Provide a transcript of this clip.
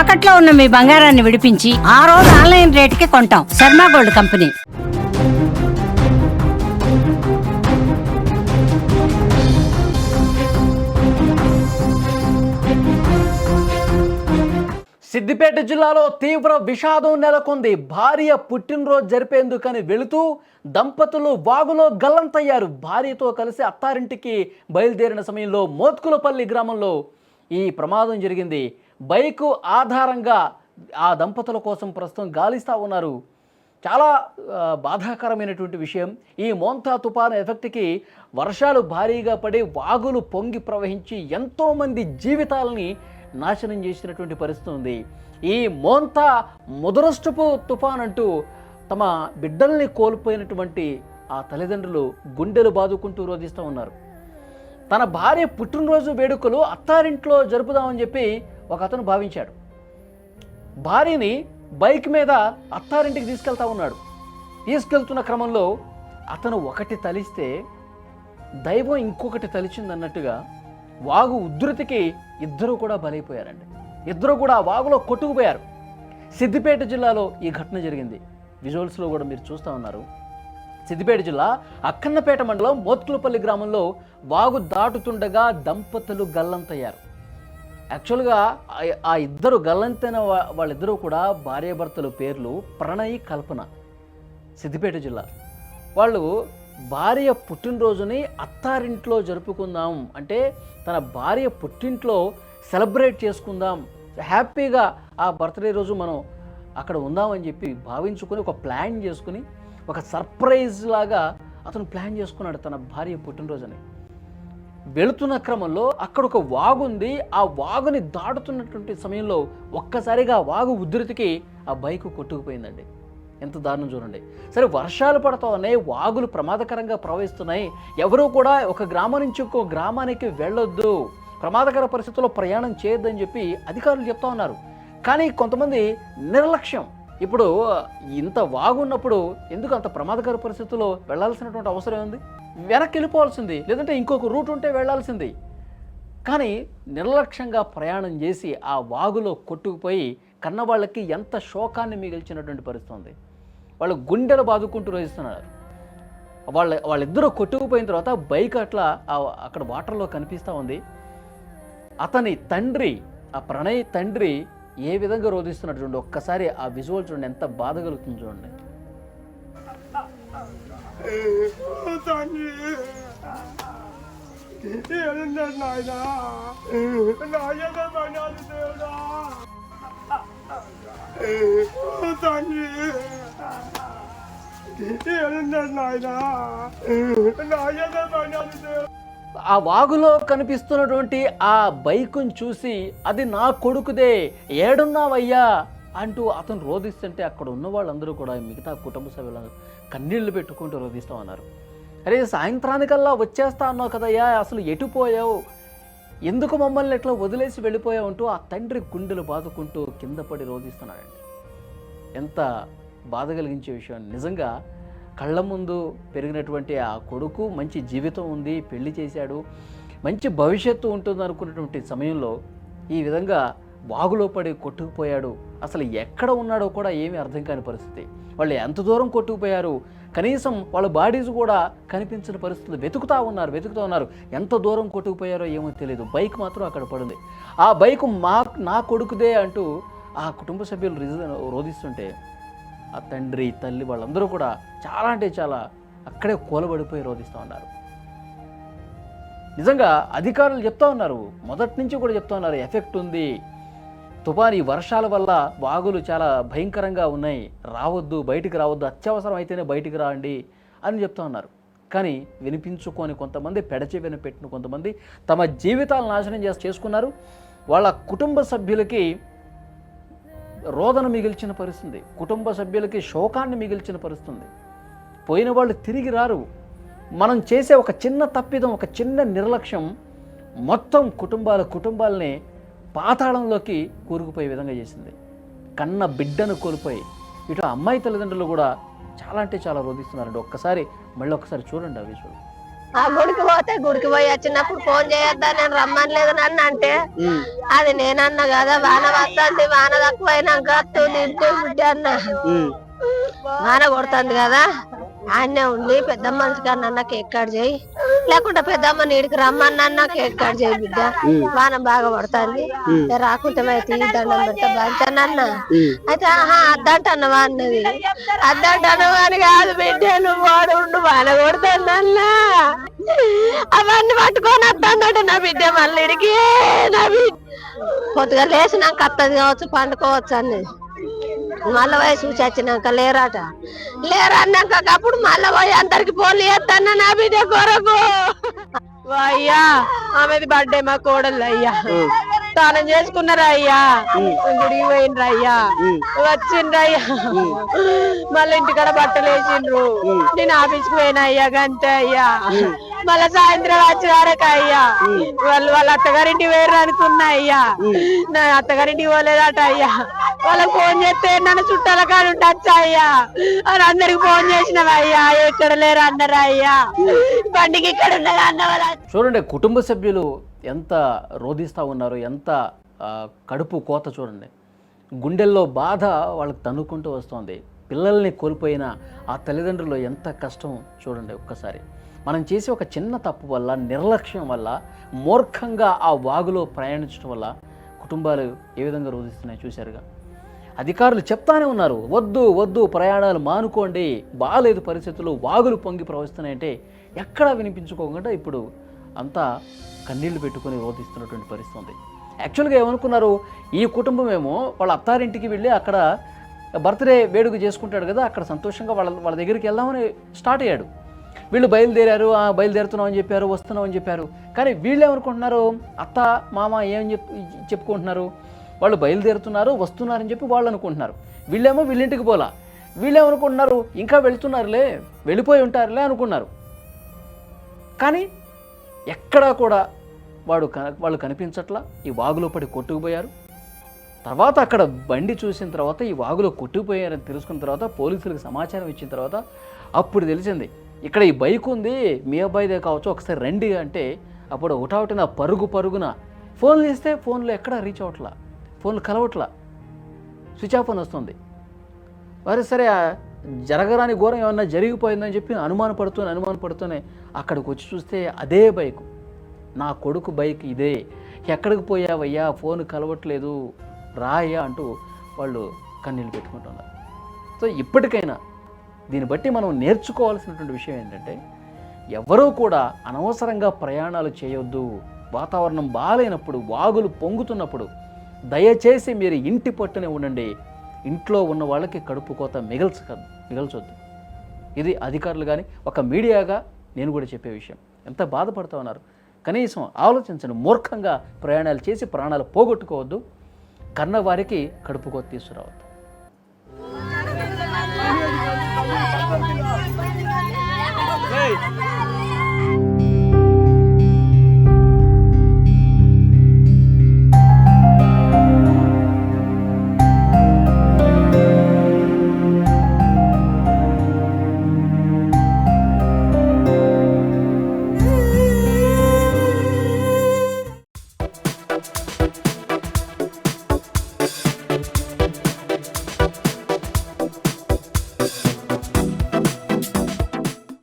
తాకట్లో ఉన్న మీ బంగారాన్ని విడిపించి ఆ రోజు ఆన్లైన్ రేటుకి కొంటాం. Sharma gold company. సిద్దిపేట జిల్లాలో తీవ్ర విషాదం నెలకొంది. భార్య పుట్టినరోజు జరిపేందుకని వెళుతూ దంపతులు వాగులో గల్లంతయ్యారు. భార్యతో కలిసి అత్తారింటికి బయలుదేరిన సమయంలో మోత్కులపల్లి గ్రామంలో ఈ ప్రమాదం జరిగింది. బైకు ఆధారంగా ఆ దంపతుల కోసం ప్రస్తుతం గాలిస్తూ ఉన్నారు. చాలా బాధాకరమైనటువంటి విషయం. ఈ మోంతా తుపాను ఎఫెక్ట్కి వర్షాలు భారీగా పడి వాగులు పొంగి ప్రవహించి ఎంతోమంది జీవితాలని నాశనం చేసినటువంటి పరిస్థితి ఉంది. ఈ మోంతా ముదరస్టుపు తుఫాన్ అంటూ తమ బిడ్డల్ని కోల్పోయినటువంటి ఆ తల్లిదండ్రులు గుండెలు బాదుకుంటూ రోధిస్తూ ఉన్నారు. తన భార్య పుట్టినరోజు వేడుకలు అత్తారింట్లో జరుపుదామని చెప్పి ఒక అతను భావించాడు. భార్యని బైక్ మీద అత్తారింటికి తీసుకెళ్తా ఉన్నాడు. తీసుకెళ్తున్న క్రమంలో అతను ఒకటి తలిస్తే దైవం ఇంకొకటి తలిచిందన్నట్టుగా వాగు ఉధృతికి ఇద్దరు కూడా బలైపోయారండి. ఇద్దరు కూడా వాగులో కొట్టుకుపోయారు. సిద్దిపేట జిల్లాలో ఈ ఘటన జరిగింది. విజువల్స్లో కూడా మీరు చూస్తూ ఉన్నారు. సిద్దిపేట జిల్లా అక్కన్నపేట మండలం మోత్కులపల్లి గ్రామంలో వాగు దాటుతుండగా దంపతులు గల్లంతయ్యారు. యాక్చువల్గా ఆ- ఇద్దరు గల్లంతైన వాళ్ళిద్దరూ కూడా భార్యాభర్తల పేర్లు ప్రణయ్ కల్పన సిద్దిపేట జిల్లా. వాళ్ళు భార్య పుట్టినరోజుని అత్తారింట్లో జరుపుకుందాం. అంటే తన భార్య పుట్టింట్లో సెలబ్రేట్ చేసుకుందాం. హ్యాపీగా ఆ బర్త్డే రోజు మనం అక్కడ ఉందామని చెప్పి భావించుకొని ఒక ప్లాన్ చేసుకుని ఒక సర్ప్రైజ్ లాగా అతను ప్లాన్ చేసుకున్నాడు తన భార్య పుట్టినరోజుని. వెళుతున్న క్రమంలో అక్కడ ఒక వాగు ఉంది ఆ వాగుని దాటుతున్నటువంటి సమయంలో ఒక్కసారిగా ఆ వాగు ఉధృతికి ఆ బైక్ కొట్టుకుపోయిందండి. ఎంత దారుణం చూడండి. సరే వర్షాలు పడతా ఉన్నాయి వాగులు ప్రమాదకరంగా ప్రవహిస్తున్నాయి. ఎవరూ కూడా ఒక గ్రామం నుంచి ఇంకో గ్రామానికి వెళ్ళొద్దు. ప్రమాదకర పరిస్థితుల్లో ప్రయాణం చేయొద్దని చెప్పి అధికారులు చెప్తా ఉన్నారు. కానీ కొంతమంది నిర్లక్ష్యం. ఇప్పుడు ఇంత వాగున్నప్పుడు ఎందుకు అంత ప్రమాదకర పరిస్థితుల్లో వెళ్ళాల్సినటువంటి అవసరం ఉంది వెనక్కి వెళ్ళిపోవాల్సింది లేదంటే ఇంకొక రూట్ ఉంటే వెళ్ళాల్సింది. కానీ నిర్లక్ష్యంగా ప్రయాణం చేసి ఆ వాగులో కొట్టుకుపోయి కన్నవాళ్ళకి ఎంత శోకాన్ని మిగిల్చినటువంటి పరిస్థితి ఉంది. వాళ్ళు గుండెలు బాదుకుంటూ రోజిస్తున్నారు వాళ్ళ వాళ్ళిద్దరూ కొట్టుకుపోయిన తర్వాత బైక్ అట్లా అక్కడ వాటర్లో కనిపిస్తూ ఉంది. అతని తండ్రి ఆ ప్రణయ్ తండ్రి ఏ విధంగా రోధిస్తున్నాడు చూడండి. ఒక్కసారి ఆ విజువల్ చూడండి ఎంత బాధ కలుగుతుంది చూడండి. తండ్రి ఏడున్నాడు నాయనా నాయన పడాలి దేవుడా తండ్రి ఏడున్నాడు నాయనా నాయన పడాలి దేవుడా ఆ వాగులో కనిపిస్తున్నటువంటి ఆ బైకుని చూసి అది నా కొడుకుదే. ఏడున్నావయ్యా? అంటూ అతను రోధిస్తుంటే అక్కడ ఉన్న వాళ్ళందరూ కూడా మిగతా కుటుంబ సభ్యులందరూ కన్నీళ్ళు పెట్టుకుంటూ రోధిస్తామన్నారు. అరే సాయంత్రానికల్లా వచ్చేస్తా అన్నావు కదయ్యా అసలు ఎటు పోయావు? ఎందుకు మమ్మల్ని ఎట్లా వదిలేసి వెళ్ళిపోయావు అంటూ ఆ తండ్రి గుండెలు బాదుకుంటూ కింద పడి రోధిస్తున్నాడండి. ఎంత బాధ కలిగించే విషయం. నిజంగా కళ్ళ ముందు పెరిగినటువంటి ఆ కొడుకు మంచి జీవితం ఉంది పెళ్ళి చేశాడు మంచి భవిష్యత్తు ఉంటుంది అనుకున్నటువంటి సమయంలో ఈ విధంగా వాగులో పడి కొట్టుకుపోయాడు. అసలు ఎక్కడ ఉన్నాడో కూడా ఏమీ అర్థం కాని పరిస్థితి. వాళ్ళు ఎంత దూరం కొట్టుకుపోయారు? కనీసం వాళ్ళ బాడీస్ కూడా కనిపించిన పరిస్థితులు వెతుకుతూ ఉన్నారు వెతుకుతూ ఉన్నారు. ఎంత దూరం కొట్టుకుపోయారో ఏమో తెలియదు బైక్ మాత్రం అక్కడ పడింది. ఆ బైక్ మా నా కొడుకుదే అంటూ ఆ కుటుంబ సభ్యులు రిజ- రోధిస్తుంటే ఆ తండ్రి తల్లి వాళ్ళందరూ కూడా చాలా అంటే చాలా అక్కడే కూలబడిపోయి రోధిస్తూ ఉన్నారు. నిజంగా అధికారులు చెప్తా ఉన్నారు. మొదటి నుంచి కూడా చెప్తా ఉన్నారు ఎఫెక్ట్ ఉంది. తుఫాన్ ఈ వర్షాల వల్ల వాగులు చాలా భయంకరంగా ఉన్నాయి. రావద్దు బయటికి రావద్దు అత్యవసరం అయితేనే బయటికి రాండి అని చెప్తా ఉన్నారు. కానీ వినిపించుకొని కొంతమంది పెడచెవిన పెట్టిన కొంతమంది తమ జీవితాలు నాశనం చేసి చేసుకున్నారు. వాళ్ళ కుటుంబ సభ్యులకి రోదన మిగిల్చిన పరిస్థితి. కుటుంబ సభ్యులకి శోకాన్ని మిగిల్చిన పరిస్థితుంది పోయిన వాళ్ళు తిరిగి రారు. మనం చేసే ఒక చిన్న తప్పిదం ఒక చిన్న నిర్లక్ష్యం మొత్తం కుటుంబాల కుటుంబాలని పాతాళంలోకి కూరుకుపోయే విధంగా చేసింది. కన్న బిడ్డను కోల్పోయి ఇటు అమ్మాయి తల్లిదండ్రులు కూడా చాలా అంటే చాలా రోధిస్తున్నారండి. ఒక్కసారి మళ్ళీ ఒక్కసారి చూడండి ఆ విజువల్ ఆ గుడికి పోతే గుడికి పోయి వచ్చినప్పుడు ఫోన్ చేయొద్దా? నేను రమ్మనలేదు నన్ను అంటే. అది నేనన్నా కదా? వాన వస్తుంది వాన తక్కువైనాక తింటే బిడ్డ అన్న. వాన కొడుతుంది కదా? ఆయనే ఉండి పెద్దమ్మ గారిని అన్న కేక్ కట్ చేయి. లేకుంటే పెద్దమ్మ నీడికి రమ్మన్న కేక్ కట్ చేయి బిడ్డ. వాన బాగా పడుతుంది. రాకుంటే అయితే ఈ దండం పెడితే బాగుంటానన్న అయితే ఆహా అద్దంటన్నవా అన్నది? అద్దంటన్నవా అని కాదు బిడ్డ నువ్వు వాడు ఉండు వాన కొడుతుందన్నా అవన్నీ పట్టుకొని వస్తానంటే నా బిడ్డ మళ్ళీ నా బిడ్డ. పొద్దుగా లేచినాక అత్తది కావచ్చు పండుకోవచ్చు అన్నది. మళ్ళా పోయి చూసి వచ్చినాక లేరాట. లేరన్నాక అప్పుడు మళ్ళా పోయి అందరికి పోలి చేస్తాను నా బిడ్డ కొరకు. అయ్యా ఆమెది బర్త్డే మా కోడలు అయ్యా. స్నానం చేసుకున్నారా అయ్యా? గుడికి పోయినరా అయ్యా. వచ్చిండ్రా అయ్యా మళ్ళీ ఇంటికాడ బట్టలు వేసిండ్రు నేను ఆఫీస్కి పోయినా అయ్యా గంతే అయ్యా. మళ్ళా సాయంత్రం వచ్చే వరకు అయ్యా. వాళ్ళు వాళ్ళ అత్తగారింటి వేరు అనుకున్నా అయ్యా. నా అత్తగారింటి పోలేదట అయ్యా. వాళ్ళకి ఫోన్ చేస్తే నన్ను చుట్టాల కాడ ఉండొచ్చా అయ్యా. అని అందరికి ఫోన్ చేసినాం అయ్యా. ఎక్కడ లేరు అన్నారు అయ్యా. బండికి ఇక్కడ ఉన్నది అన్న చూడండి కుటుంబ సభ్యులు ఎంత రోధిస్తూ ఉన్నారు ఎంత కడుపు కోత చూడండి. గుండెల్లో బాధ వాళ్ళకి తన్నుకుంటూ వస్తుంది. పిల్లల్ని కోల్పోయిన ఆ తల్లిదండ్రులు ఎంత కష్టం చూడండి ఒక్కసారి. మనం చేసే ఒక చిన్న తప్పు వల్ల నిర్లక్ష్యం వల్ల మూర్ఖంగా ఆ వాగులో ప్రయాణించడం వల్ల కుటుంబాలు ఏ విధంగా రోధిస్తున్నాయి చూశారుగా? అధికారులు చెప్తానే ఉన్నారు వద్దు వద్దు ప్రయాణాలు మానుకోండి బాగాలేదు పరిస్థితులు వాగులు పొంగి ప్రవహిస్తున్నాయంటే ఎక్కడా వినిపించుకోకుండా ఇప్పుడు అంతా కన్నీళ్ళు పెట్టుకొని రోధిస్తున్నటువంటి పరిస్థితి ఉంది. యాక్చువల్గా ఏమనుకున్నారు ఈ కుటుంబం ఏమో వాళ్ళ అత్తారింటికి వెళ్ళి అక్కడ బర్త్డే వేడుక చేసుకుంటాడు కదా అక్కడ సంతోషంగా వాళ్ళ వాళ్ళ దగ్గరికి వెళ్దామని స్టార్ట్ అయ్యాడు. వీళ్ళు బయలుదేరారు బయలుదేరుతున్నాం బయలుదేరుతున్నామని చెప్పారు వస్తున్నామని చెప్పారు. కానీ వీళ్ళు ఏమనుకుంటున్నారు? అత్త మామ ఏం చెప్ చెప్పుకుంటున్నారు? వాళ్ళు బయలుదేరుతున్నారు వస్తున్నారని చెప్పి వాళ్ళు అనుకుంటున్నారు. వీళ్ళేమో వీళ్ళింటికి పోలా. వీళ్ళేమనుకుంటున్నారు ఇంకా వెళ్తున్నారులే వెళ్ళిపోయి ఉంటారులే అనుకున్నారు. కానీ ఎక్కడా కూడా వాడు కన వాళ్ళు కనిపించట్లా. ఈ వాగులో పడి కొట్టుకుపోయారు. తర్వాత అక్కడ బండి చూసిన తర్వాత ఈ వాగులో కొట్టుకుపోయారని తెలుసుకున్న తర్వాత పోలీసులకు సమాచారం ఇచ్చిన తర్వాత అప్పుడు తెలిసింది ఇక్కడ ఈ బైక్ ఉంది మీ అబ్బాయిదే కావచ్చు ఒకసారి రండి అంటే అప్పుడు ఒకటావటిన పరుగు పరుగున ఫోన్లు ఇస్తే ఫోన్లు ఎక్కడా రీచ్ అవ్వట్లా? ఫోన్లు కలవట్లా? స్విచ్ ఆఫ్ అని వస్తుంది. మరి సరే జరగరాని ఘోరం ఏమన్నా జరిగిపోయిందని చెప్పి అనుమాన పడుతూనే అనుమాన పడుతూనే అక్కడికి వచ్చి చూస్తే అదే బైక్. నా కొడుకు బైక్ ఇదే. ఎక్కడికి పోయావయ్యా? ఫోన్ కలవట్లేదు. రాయ్యా అంటూ వాళ్ళు కన్నీళ్ళు పెట్టుకుంటున్నారు. సో ఇప్పటికైనా దీన్ని బట్టి మనం నేర్చుకోవాల్సినటువంటి విషయం ఏంటంటే ఎవరూ కూడా అనవసరంగా ప్రయాణాలు చేయొద్దు. వాతావరణం బాగాలేనప్పుడు వాగులు పొంగుతున్నప్పుడు దయచేసి మీరు ఇంటి పట్టునే ఉండండి. ఇంట్లో ఉన్న వాళ్ళకి కడుపు కోత మిగల్చ మిగల్చొద్దు. ఇది అధికారులు కానీ ఒక మీడియాగా నేను కూడా చెప్పే విషయం. ఎంత బాధపడుతూ ఉన్నారు? కనీసం ఆలోచించండి. మూర్ఖంగా ప్రయాణాలు చేసి ప్రాణాలు పోగొట్టుకోవద్దు. కన్నవారికి కడుపుకో కడుపు తీసుకురావద్దు Hey!